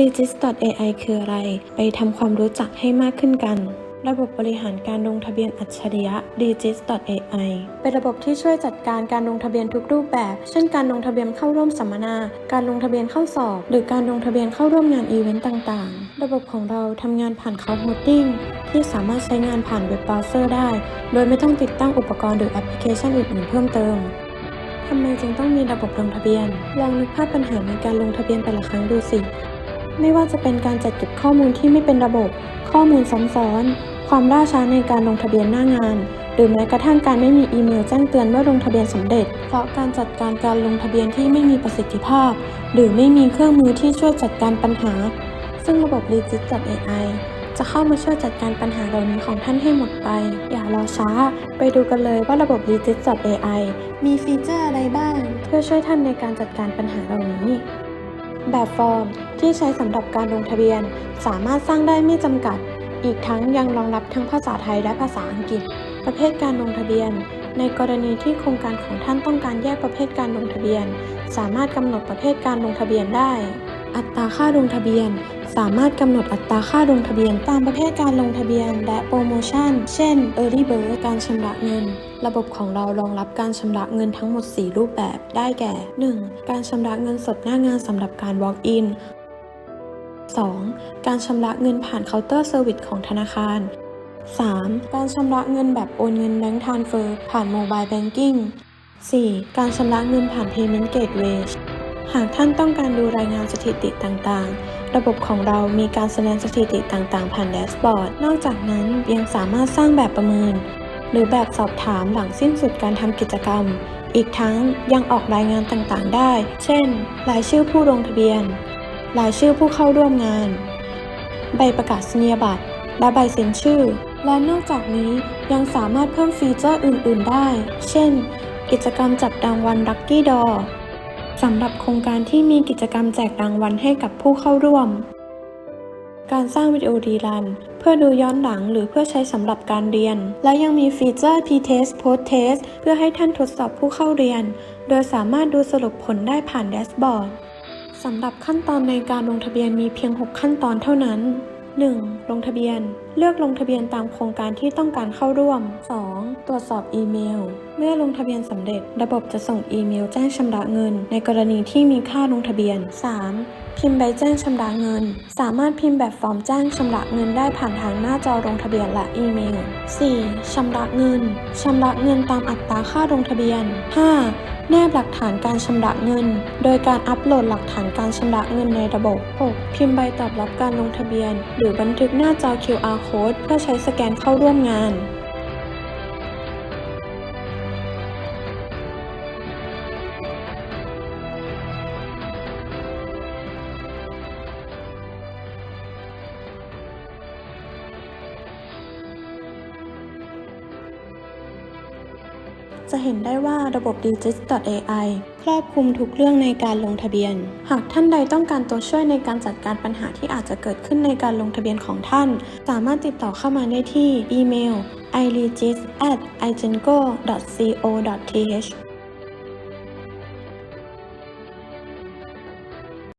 Digits.ai คืออะไร ไปทำความรู้จักให้มากขึ้นกัน ระบบบริหารการลงทะเบียนอัจฉริยะ Digits.ai เป็นระบบที่ช่วยจัดการการลงทะเบียนทุกรูปแบบ เช่นการลงทะเบียนเข้าร่วมสัมมนา การลงทะเบียนเข้าสอบ หรือการลงทะเบียนเข้าร่วมงานอีเวนต์ต่างๆ ระบบของเราทำงานผ่าน Cloud Hosting ที่สามารถใช้งานผ่านเว็บเบราว์เซอร์ได้ โดยไม่ต้องติดตั้งอุปกรณ์หรือแอปพลิเคชันอื่นๆเพิ่มเติมทำไมจึงต้องมีระบบลงทะเบียน ลองนึกภาพปัญหาในการลงทะเบียนแต่ละครั้งดูสิ ไม่ว่าจะเป็นการจัดเก็บข้อมูลที่ไม่เป็นระบบ ข้อมูลซ้ำซ้อน ความล่าช้าในการลงทะเบียนหน้างาน หรือแม้กระทั่งการไม่มีอีเมลแจ้งเตือนว่าลงทะเบียนสำเร็จ เพราะการจัดการการลงทะเบียนที่ไม่มีประสิทธิภาพ หรือไม่มีเครื่องมือที่ช่วยจัดการปัญหา ซึ่งระบบ Legit.ai จะเข้ามาช่วยจัดการปัญหาเหล่านี้ของท่านให้หมดไป อย่ารอช้า ไปดูกันเลยว่าระบบ Legit.ai มีฟีเจอร์อะไรบ้าง เพื่อช่วยท่านในการจัดการปัญหาเหล่านี้ แบบฟอร์มที่ใช้สำหรับการลงทะเบียน สามารถสร้างได้ไม่จำกัด อีกทั้งยังรองรับทั้งภาษาไทยและภาษาอังกฤษ ประเภทการลงทะเบียน ในกรณีที่โครงการของท่านต้องการแยกประเภทการลงทะเบียน สามารถกำหนดประเภทการลงทะเบียนได้ อัตราค่าลงทะเบียน สามารถกำหนดอัตราค่าลงทะเบียน ตามประเภทการลงทะเบียน และโปรโมชั่น เช่น Early Bird การชำระเงิน ระบบของเรารองรับการชำระเงินทั้งหมด 4 รูปแบบได้แก่ 1. การชำระเงินสดหน้างานสำหรับการ Walk in 2. การชำระเงินผ่านเคาน์เตอร์เซอร์วิสของธนาคาร 3. การชำระเงินแบบโอนเงินแบงก์ทานเฟอร์ผ่านโมบายแบงกิ้ง 4. การชำระเงินผ่าน Payment Gateway หากท่านต้องการดูรายงานสถิติต่างๆ ระบบของเรามีการแสดงสถิติต่างๆ ผ่านแดชบอร์ด นอกจากนั้นยังสามารถสร้างแบบประเมิน หรือแบบสอบถามหลังสิ้นสุดการทำกิจกรรม อีกทั้งยังออกรายงานต่างๆ ได้ เช่น รายชื่อผู้ลงทะเบียน รายชื่อผู้เข้าร่วมงาน ใบประกาศนียบัตร และใบเซ็นชื่อ และนอกจากนี้ยังสามารถเพิ่มฟีเจอร์อื่น ๆ ได้ เช่น กิจกรรมจับรางวัล Lucky d o r สำหรับโครงการที่มีกิจกรรมแจกรางวัลให้กับผู้เข้าร่วม การสร้างวิดีโอดีรัน เพื่อดูย้อนหลังหรือเพื่อใช้สำหรับการเรียน และยังมีฟีเจอร์ P-Test Post-Test เพื่อให้ท่านทดสอบผู้เข้าเรียน โดยสามารถดูสรุปผลได้ผ่านแดชบอร์ดสำหรับขั้นตอนในการลงทะเบียนมีเพียง 6 ขั้นตอนเท่านั้น 1. ลงทะเบียน เลือกลงทะเบียนตามโครงการที่ต้องการเข้าร่วม 2. ตรวจสอบอีเมล เมื่อลงทะเบียนสำเร็จ ระบบจะส่งอีเมลแจ้งชำระเงิน ในกรณีที่มีค่าลงทะเบียน 3. พิมพ์ใบแจ้งชำระเงิน สามารถพิมพ์แบบฟอร์มแจ้งชำระเงินได้ผ่านทางหน้าจอลงทะเบียนและอีเมล 4. ชำระเงิน ชำระเงินตามอัตราค่าลงทะเบียน 5. แนบหลักฐานการชำระเงิน โดยการอัปโหลดหลักฐานการชำระเงินในระบบ 6. พิมพ์ใบตอบรับการลงทะเบียน หรือบันทึกหน้าจอ QR code เพื่อใช้สแกนเข้าร่วมงาน จะเห็นได้ว่าระบบ Digits.ai ครอบคลุมทุกเรื่องในการลงทะเบียน หากท่านใดต้องการตัวช่วยในการจัดการปัญหาที่อาจจะเกิดขึ้นในการลงทะเบียนของท่าน สามารถติดต่อเข้ามาได้ที่อีเมล i r e g i s i g e n c o c o t h